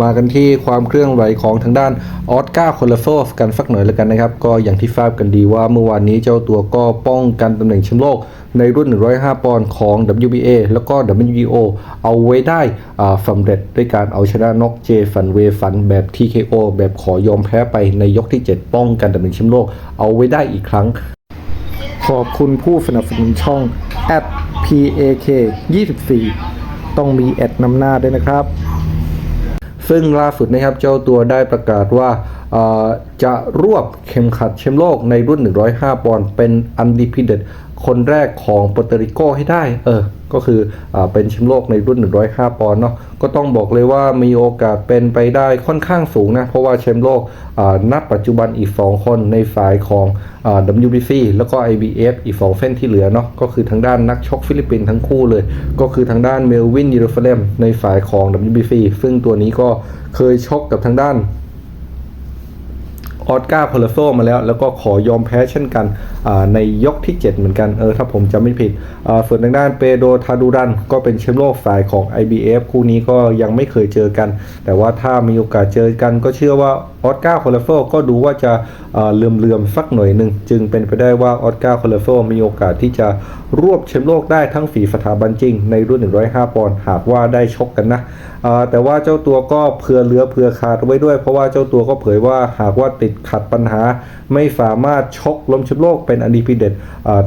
มากันที่ความเคลื่อนไหวของทางด้านออสการ์คอลโฟฟกันสักหน่อยแล้วกันนะครับ ก็อย่างที่ทราบกันดีว่าเมื่อวานนี้เจ้าตัวก็ป้องกันตำแหน่งแชมป์โลกในรุ่น 105 ปอนด์ของ WBA แล้วก็ WBO เอาไว้ได้สำเร็จด้วยการเอาชนะน็อกเจฟันเวฟันแบบ TKO แบบขอยอมแพ้ไปในยกที่ 7 ป้องกันตำแหน่งแชมป์โลกเอาไว้ได้อีกครั้ง ขอบคุณผู้สนับสนุนช่อง @PAK 24 ต้องมีแอดนำหน้าด้วยนะครับ ซึ่งล่าสุดนะครับเจ้าตัวได้ประกาศว่าจะรวบเข็มขัดแชมป์โลกในรุ่น 105 ปอนด์เป็นอันดีพิเดต คนแรกของโปรเตริโกให้ได้ เออ ก็คืออเป็นแชมป์โลกในรุ่น 105 ปอนด์เนาะ ก็ต้องบอกเลยว่ามีโอกาสเป็นไปได้ค่อนข้างสูงนะ เพราะว่าแชมป์โลกอ่าณปัจจุบันอีก 2 คนในฝ่ายของอ WBC แล้วก็ IBF อีก 2 เส้นที่เหลือเนาะ ก็คือทางด้านนักชกฟิลิปปินส์ทั้งคู่เลย ก็คือทางด้านเมลวินยูโรฟเลมในฝ่ายของ WBC ซึ่งตัวนี้ก็เคยชกกับทางด้าน ออสการ์พาลโซมาแล้ว แล้วก็ขอยอมแพ้เช่นกันในยกที่ 7 เหมือนกันเออถ้าผมจำไม่ผิดอ่าส่วนทางด้านเปโดทาดูรันก็เป็นแชมป์โลกฝ่ายของ IBF คู่นี้ก็ยังไม่เคยเจอกัน แต่ว่าถ้ามีโอกาสเจอกันก็เชื่อว่าออสการ์พาลโซก็ดูว่าจะอ่าเลื่อมๆสักหน่อยหนึ่งจึงเป็นไปได้ว่าออสการ์พาลโซมีโอกาสที่จะรวบแชมป์โลกได้ทั้งฝีสถาบันจริง ในรุ่น 105 ปอนด์หากว่าได้ชกกันนะแต่ว่าเจ้าตัวก็เผื่อเลือเผื่อขาดไว้ด้วย เพราะว่าเจ้าตัวก็เผยว่าหากว่าติดขัดปัญหา ไม่สามารถชกล้มแชมป์โลกเป็นอันดีพิเดต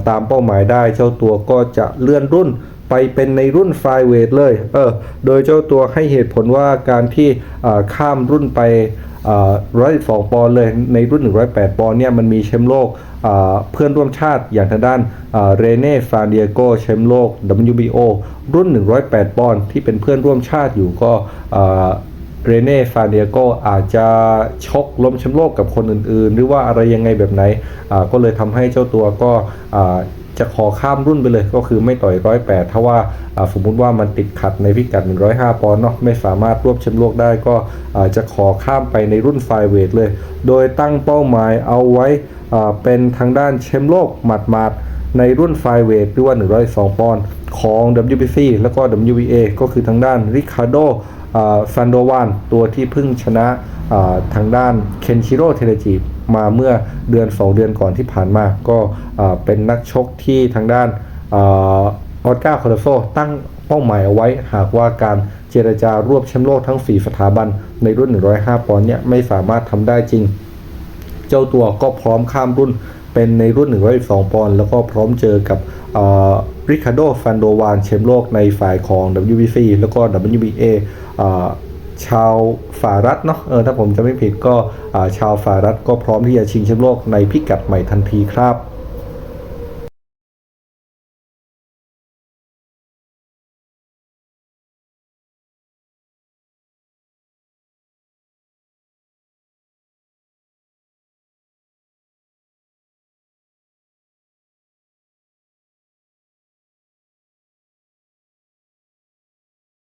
ตามเป้าหมายได้ เจ้าตัวก็จะเลื่อนรุ่น ไปเป็นในรุ่นไฟเวทเลย เออ โดยเจ้าตัวให้เหตุผลว่าการที่ข้ามรุ่นไปร้อยสองปอนเลยในรุ่น 108 ปอนเนี่ยมันมีแชมป์โลกเพื่อนร่วมชาติอย่างทางด้านเรเน่ฟานเดียโกแชมป์โลก WBO รุ่น 108 ปอนที่เป็นเพื่อนร่วมชาติอยู่ก็เรเน่ฟานเดียโกอาจจะชกล้มแชมป์โลกกับคนอื่นๆ หรือว่าอะไรยังไงแบบไหนก็เลยทำให้เจ้าตัวก็ จะขอข้ามรุ่นไปเลยก็คือไม่ต่อยร้อยแปดถ้าว่าสมมุติว่ามันติดขัดในพิกัด 105 ปอนด์เนาะไม่สามารถรวบแชมป์โลกได้ก็จะขอข้ามไปในรุ่นไฟเวทเลย โดยตั้งเป้าหมายเอาไว้เป็นทางด้านแชมป์โลกหมัดๆในรุ่นไฟเวทหรือว่า 102 ปอนด์ของ WBC แล้วก็ WBA ก็คือทางด้านริคาโดซันโดวานตัวที่เพิ่งชนะทางด้านเคนชิโร่เทเลจิ มาเมื่อเดือน 2 เดือนก่อนที่ผ่านมา ก็เป็นนักชกที่ทางด้านออสการ์คอร์โซตั้งเป้าหมายเอาไว้หากว่าการเจรจารวบแชมป์โลกทั้ง 4 สถาบันในรุ่น 105 ปอนด์เนี่ยไม่สามารถทำได้จริง เจ้าตัวก็พร้อมข้ามรุ่นเป็นในรุ่น 112 ปอนด์แล้วก็พร้อมเจอกับริคาร์โดฟันโดวานแชมป์โลกในฝ่ายของ WBC แล้วก็ WBA ชาวฝารัฐเนาะเออถ้าผมจะไม่ผิดก็ชาวฝารัฐก็พร้อมที่จะชิงแชมป์โลกในพิกัดใหม่ทันทีครับ